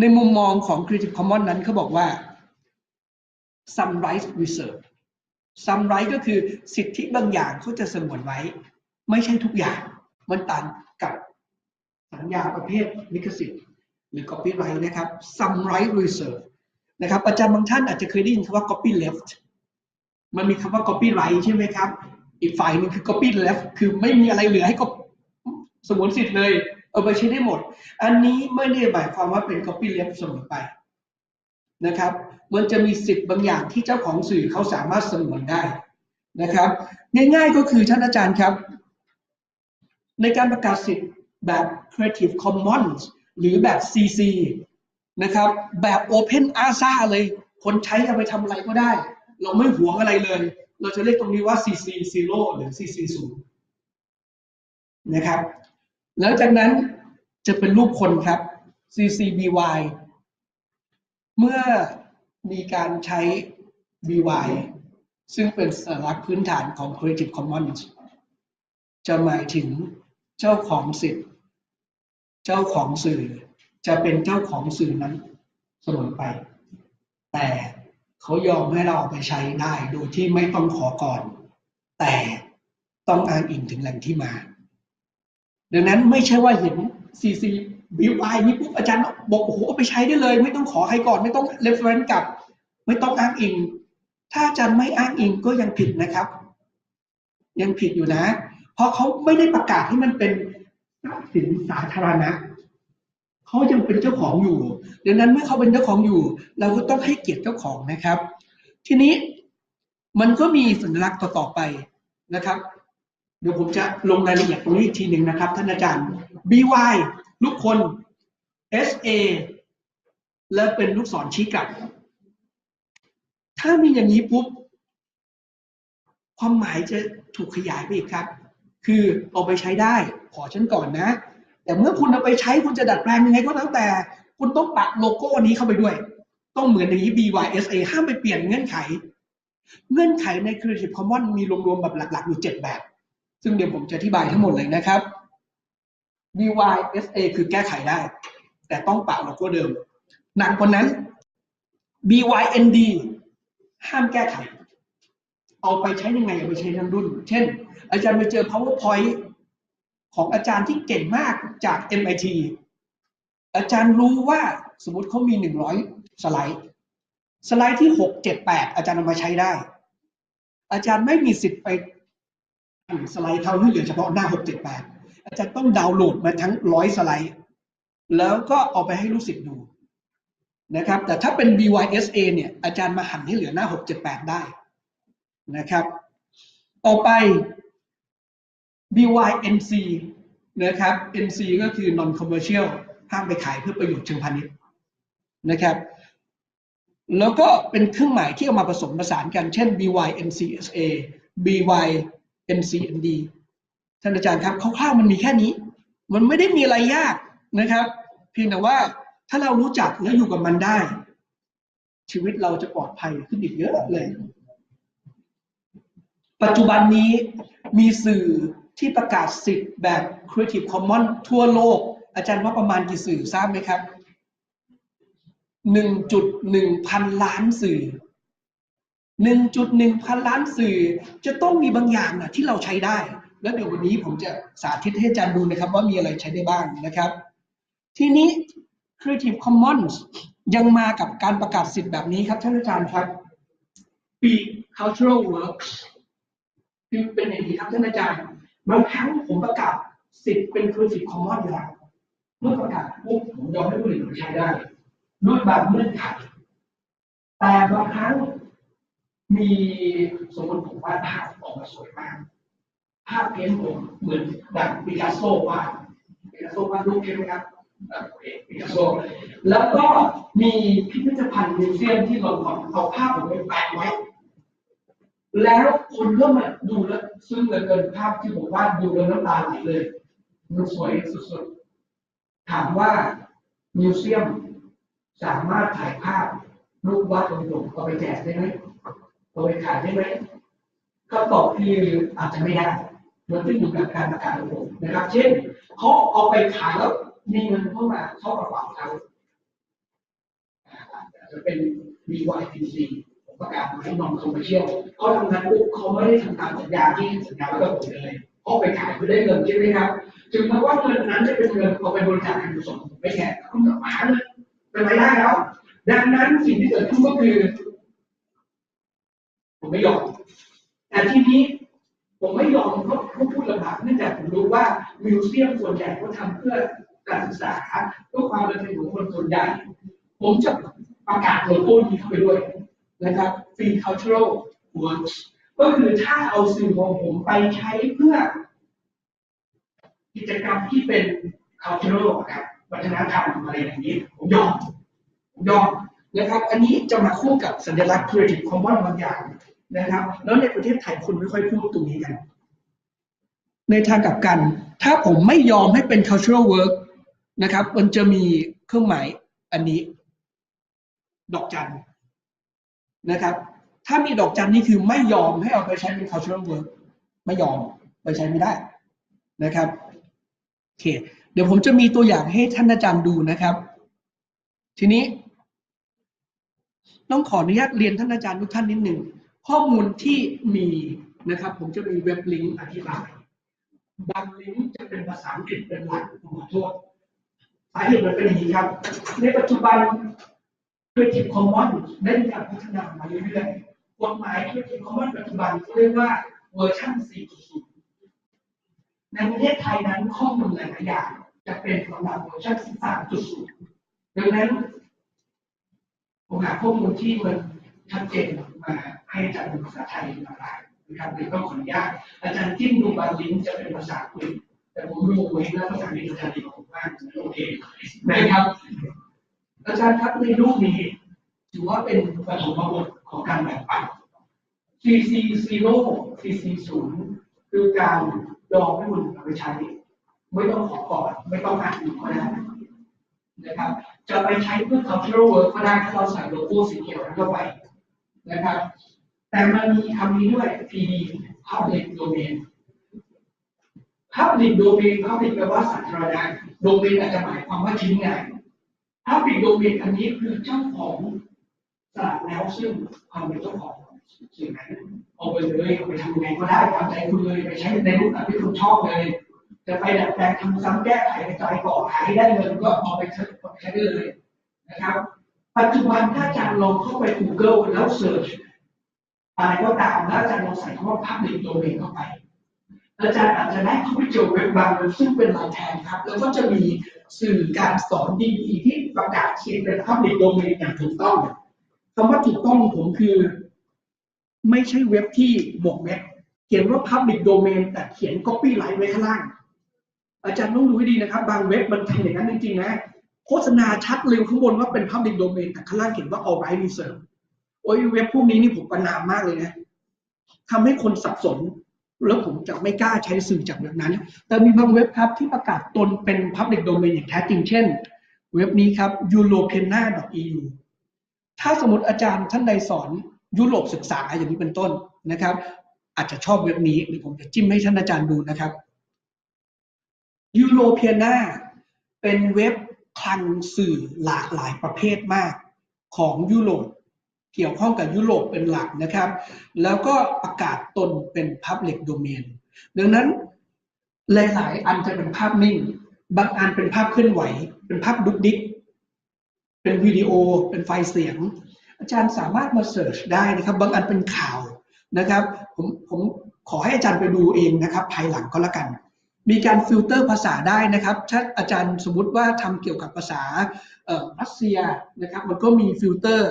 ในมุมมองของ Creative Commons นั้นเขาบอกว่า some rights Reserve some right ก็คือสิทธิบางอย่างเขาจะสงวนไว้ ไม่ใช่ทุกอย่าง มันต่างกับสัญญาประเภทลิขสิทธิ์หรือ copyright นะครับ some right reserved นะครับอาจารย์บางท่านอาจจะเคยได้ยินคำว่า copy left มันมีคำว่า copyright ใช่ไหมครับ อีกฝ่ายหนึงคือ copy left คือไม่มีอะไรเหลือให้ก็สมวนสิทธิ์เลย เอาไปใช้ได้หมด อันนี้ไม่ได้หมายความว่าเป็น copy left เสมอไปนะครับ มันจะมีสิทธิ์บางอย่างที่เจ้าของสื่อเขาสามารถสงวนได้นะครับ ง่ายๆก็คือท่านอาจารย์ครับ ในการประกาศสิทธิ์แบบ Creative Commons หรือแบบ CC นะครับ แบบ Open ASA เลย คนใช้เอาไปทำอะไรก็ได้ เราไม่หวงอะไรเลย เราจะเรียกตรงนี้ว่า CC 0หรือ CC 0นะครับ แล้วจากนั้นจะเป็นรูปคนครับ CCBY เมื่อมีการใช้ BY ซึ่งเป็นสัญลักษณ์พื้นฐานของ Creative Commons จะหมายถึงเจ้าของสิทธิ์ เจ้าของสื่อจะเป็นเจ้าของสื่อนั้นเสมอไป แต่เขายอมให้เราเอาไปใช้ได้โดยที่ไม่ต้องขอก่อน แต่ต้องอ้างอิงถึงแหล่งที่มา ดังนั้นไม่ใช่ว่าเห็น CC BY นี่ปุ๊บอาจารย์บอกโอ้โหไปใช้ได้เลย ไม่ต้องขอใครก่อน ไม่ต้อง reference กับ ไม่ต้องอ้างอิง ถ้าอาจารย์ไม่อ้างอิงก็ยังผิดนะครับ ยังผิดอยู่นะ เพราะเขาไม่ได้ประกาศให้มันเป็นทรัพย์สินสาธารณะเขายังเป็นเจ้าของอยู่ดังนั้นเมื่อเขาเป็นเจ้าของอยู่ เราก็ต้องให้เกียรติเจ้าของนะครับ ทีนี้มันก็มีสัญลักษณ์ต่อๆไปนะครับ เดี๋ยวผมจะลงรายละเอียดตรงนี้อีกทีหนึ่งนะครับ ท่านอาจารย์ BY ลูกคน SA และเป็นลูกศรชี้กลับ ถ้ามีอย่างนี้ปุ๊บ ความหมายจะถูกขยายไปอีกครับ คือเอาไปใช้ได้ ขอฉันก่อนนะ แต่เมื่อคุณเอาไปใช้คุณจะดัดแปลงยังไงก็แล้วแต่ คุณต้องปักโลโก้นี้เข้าไปด้วย ต้องเหมือนอย่างนี้ BYSA ห้ามไปเปลี่ยนเงื่อนไข เงื่อนไขใน Creative Commons มีรวมๆแบบหลัก ๆ อยู่ 7 แบบ ซึ่งเดี๋ยวผมจะอธิบายทั้งหมดเลยนะครับ BYSA คือแก้ไขได้ แต่ต้องเปักโลโก้เดิม หนักกว่านั้น BYND ห้ามแก้ไข เอาไปใช้ยังไงเอาไปใช้ทั้งรุ่น เช่น อาจารย์ไปเจอ PowerPoint ของอาจารย์ที่เก่งมากจาก MIT อาจารย์รู้ว่าสมมติเขามี100สไลด์ สไลด์ที่6 7 8อาจารย์เอามาใช้ได้ อาจารย์ไม่มีสิทธิ์ไป สไลด์เท่าที่เหลือเฉพาะหน้า 6 7 8 อาจารย์ต้องดาวน์โหลดมาทั้งร้อยสไลด์ แล้วก็เอาไปให้ลูกศิษย์ดูนะครับ แต่ถ้าเป็น BYSA เนี่ย อาจารย์มาหั่นให้เหลือหน้า 6 7 8 ได้นะครับ ต่อไป BYNC นะครับ NC ก็คือ non commercial ห้ามไปขายเพื่อประโยชน์เชิงพาณิชย์นะครับ แล้วก็เป็นเครื่องหมายที่เอามาผสมผสานกัน เช่น BYNCSA BY BYNCND ท่านอาจารย์ครับคร่าวๆมันมีแค่นี้ มันไม่ได้มีอะไรยากนะครับ เพียงแต่ว่าถ้าเรารู้จักและอยู่กับมันได้ ชีวิตเราจะปลอดภัยขึ้นอีกเยอะเลย ปัจจุบันนี้มีสื่อที่ประกาศสิทธิ์แบบ Creative Commons ทั่วโลก อาจารย์ว่าประมาณกี่สื่อทราบไหมครับ 1.1 พันล้านสื่อ 1.1 พันล้านสื่อ จะต้องมีบางอย่างนะที่เราใช้ได้ แล้วเดี๋ยววันนี้ผมจะสาธิตให้อาจารย์ดูนะครับ ว่ามีอะไรใช้ได้บ้างนะครับ ทีนี้ Creative Commons ยังมากับการประกาศสิทธิ์แบบนี้ครับท่านอาจารย์ครับปี Cultural Works คือเป็นอย่างนี้ครับท่านอาจารย์บางครั้งผมประกาศสิทธิ์เป็น Creative Commons แล้วเมื่อประกาศปุ๊บผมยอมให้ผู้อื่นใช้ได้ ด้วยบางเงื่อนไขแต่บางครั้ง มีสมมติผมวาดภาพออกมาสวยมาก ภาพเพ้นผมเหมือนแบบปิกัสโซวาดปิกัสโซวาดรูปใช่ไหมครับอ่าโอเคปิกัสโซแล้วก็มีพิพิธภัณฑ์มิวเซียมที่ลอนดอนเอาภาพผมไปแปะไว้ แล้วคนก็มาดูแล้วซึ่งเหลือเกินภาพที่ผมวาดดูแล้วน้ำตาไหลเลยมันสวยสุดๆ ถามว่ามิวเซียมสามารถถ่ายภาพรูปวาดของผมเอาไปแจกได้ไหม เอาไปขายได้ไหมก็ตอบคืออาจจะไม่ได้มันขึ้นอยู่กับการประกาศของผมนะครับ เช่นเขาเอาไปขายแล้วมีเงินเข้ามาเข้ากระเป๋าเขาอาจจะเป็น BYTC ผมประกาศไว้นอนคอมเมอร์เชียลเขาทำงานปุ๊บเขาไม่ได้ทำตามสัญญาที่สัญญาไว้กับผมเลยเขาไปขายเพื่อได้เงินใช่ไหมครับถึงแม้ว่าเงินนั้นจะเป็นเงินเอาไปบริจาคการกุศลไม่แคร์คุณกลับมาหาเงินเป็นรายได้แล้ว ดังนั้นสิ่งที่เกิดขึ้นก็คือ ผมไม่ยอม แต่ทีนี้ผมไม่ยอมเพราะเขาพูดลำบากเนื่องจากผมรู้ว่ามิวเซียมส่วนใหญ่เขาทำเพื่อการศึกษาเพื่อความบันเทิงของคนส่วนใหญ่ ผมจะประกาศโลโก้นี้เข้าไปด้วยนะครับ Free Cultural Works ก็คือถ้าเอาสื่อของผมไปใช้เพื่อ กิจกรรมที่เป็น cultural ครับวัฒนธรรมอะไรอย่างนี้ ผมยอมผมยอมนะครับ อันนี้จะมาคู่กับสัญลักษณ์ Creative Commons บางอย่าง นะครับ แล้วในประเทศไทยคุณไม่ค่อยพูดตรงนี้กัน ในทางกลับกัน ถ้าผมไม่ยอมให้เป็น cultural work นะครับ มันจะมีเครื่องหมายอันนี้ ดอกจันนะครับ ถ้ามีดอกจันนี่คือไม่ยอมให้เอาไปใช้เป็น cultural work ไม่ยอมไปใช้ไม่ได้นะครับโอเค เดี๋ยวผมจะมีตัวอย่างให้ท่านอาจารย์ดูนะครับ ทีนี้ ต้องขออนุญาตเรียนท่านอาจารย์ทุกท่านนิดหนึ่ง ข้อมูลที่มีนะครับ ผมจะมีเว็บลิงก์อธิบายบางลิงก์จะเป็นภาษาอังกฤษเป็นหลักผมขอโทษสาเหตุมันเป็นอย่างนี้ครับ ในปัจจุบัน Creative Commons ได้มีการพัฒนามาเรื่อยๆกฎหมาย Creative Commons ปัจจุบันเรียกว่าเวอร์ชัน4.0 ในประเทศไทยนั้นข้อมูลหลายๆอย่างจะเป็นสำหรับเวอร์ชัน3.0 ดังนั้นผมหาข้อมูลที่มันชัดเจน มาให้อาจารย์เป็นภาษาไทยมาได้นะครับเดี๋ยวต้องขออนุญาตอาจารย์จิ้มดูบางลิงก์จะเป็นภาษาอังกฤษแต่ผมดูไว้แล้วภาษาอังกฤษอาจารย์ดีกว่าผมมากโอเคนะครับ อาจารย์ครับในรูปนี้ถือว่าเป็นปฐมบทของการแบ่งปัน CC 0 CC 0คือการยอมให้คุณเอาไปใช้ ไม่ต้องขอก่อนไม่ต้องอ่านอีกก็ได้นะครับ จะไปใช้เพื่อ cultural work ก็ได้ถ้าเราใส่โลโก้สีเขียวนั้นเข้าไป นะครับ แต่มันมีคำนี้ด้วย PD public domain public domain public แปลว่าสาธารณะ domain อาจจะหมายความว่าชิ้นงาน public domain อันนี้คือเจ้าของสลากแล้วซึ่งความเป็นเจ้าของสิ่งนั้นเอาไปเลยเอาไปทำยังไงก็ได้ตามใจคุณเลยไปใช้ในรูปแบบที่คุณชอบเลย จะไปดัดแปลงทำซ้ำแก้ไขกระจายต่อหาให้ได้เงินก็เอาไปใช้ใช้ได้เลยนะครับ ปัจจุบันถ้าอาจารย์ลองเข้าไป Google แล้ว search อะไรก็ตามแล้วอาจารย์ลองใส่คำว่า public domain เข้าไป อาจารย์อาจจะได้เข้าไปเจอเว็บบางเว็บซึ่งเป็นลายแทนครับ แล้วก็จะมีสื่อการสอนดีๆที่ประกาศเขียนเป็น public domain อย่างถูกต้องคำว่าถูกต้องผมคือ ไม่ใช่เว็บที่บอกเว็บเขียนว่า public domain แต่เขียน copyright ไว้ข้างล่าง อาจารย์ต้องดูให้ดีนะครับ บางเว็บมันทำอย่างนั้นจริงๆนะ โฆษณาชัดเร็วข้างบนว่าเป็น public domain แต่ข้างล่างเขียนว่า all right reserve โอ้ยเว็บพวกนี้นี่ผมประนามมากเลยนะทำให้คนสับสน แล้วผมจะไม่กล้าใช้สื่อจากแบบนั้น แต่มีบางเว็บครับที่ประกาศตนเป็น public domain อย่างแท้จริงเช่น เว็บนี้ครับ europena.eu ถ้าสมมติอาจารย์ท่านใดสอนยุโรปศึกษาอย่างนี้เป็นต้นนะครับ อาจจะชอบเว็บนี้หรือผมจะจิ้มให้ท่านอาจารย์ดูนะครับ Europeana เป็นเว็บ คลังสื่อหลากหลายประเภทมากของยุโรปเกี่ยวข้องกับยุโรปเป็นหลักนะครับ แล้วก็ประกาศตนเป็น Public Domain ดังนั้นหลาย ๆ อันจะเป็นภาพนิ่ง บางอันเป็นภาพเคลื่อนไหว เป็นภาพดุกดิก เป็นวิดีโอ เป็นไฟเสียง อาจารย์สามารถมาเสิร์ชได้นะครับ บางอันเป็นข่าวนะครับ ผมผมขอให้อาจารย์ไปดูเองนะครับ ภายหลังก็แล้วกัน มีการฟิลเตอร์ภาษาได้นะครับ ถ้าอาจารย์สมมุติว่าทำเกี่ยวกับภาษารัสเซียนะครับ มันก็มีฟิลเตอร์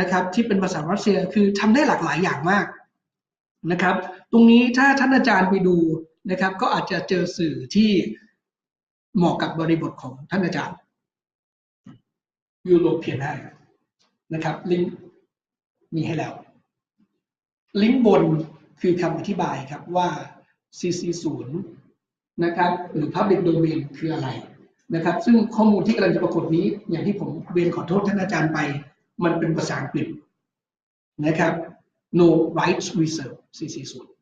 นะครับที่เป็นภาษารัสเซียคือทำได้หลากหลายอย่างมากนะครับ ตรงนี้ถ้าท่านอาจารย์ไปดูนะครับ ก็อาจจะเจอสื่อที่เหมาะกับบริบทของท่านอาจารย์ยูโรเพียนได้นะครับ ลิงก์มีให้แล้ว ลิงก์บนคือคำอธิบายครับว่า CC0 นะครับหรือ Public Domain คืออะไรนะครับ ซึ่งข้อมูลที่กำลังจะปรากฏนี้ อย่างที่ผมเรียนขอโทษท่านอาจารย์ไป มันเป็นภาษาอังกฤษนะครับ no rights Reserve 440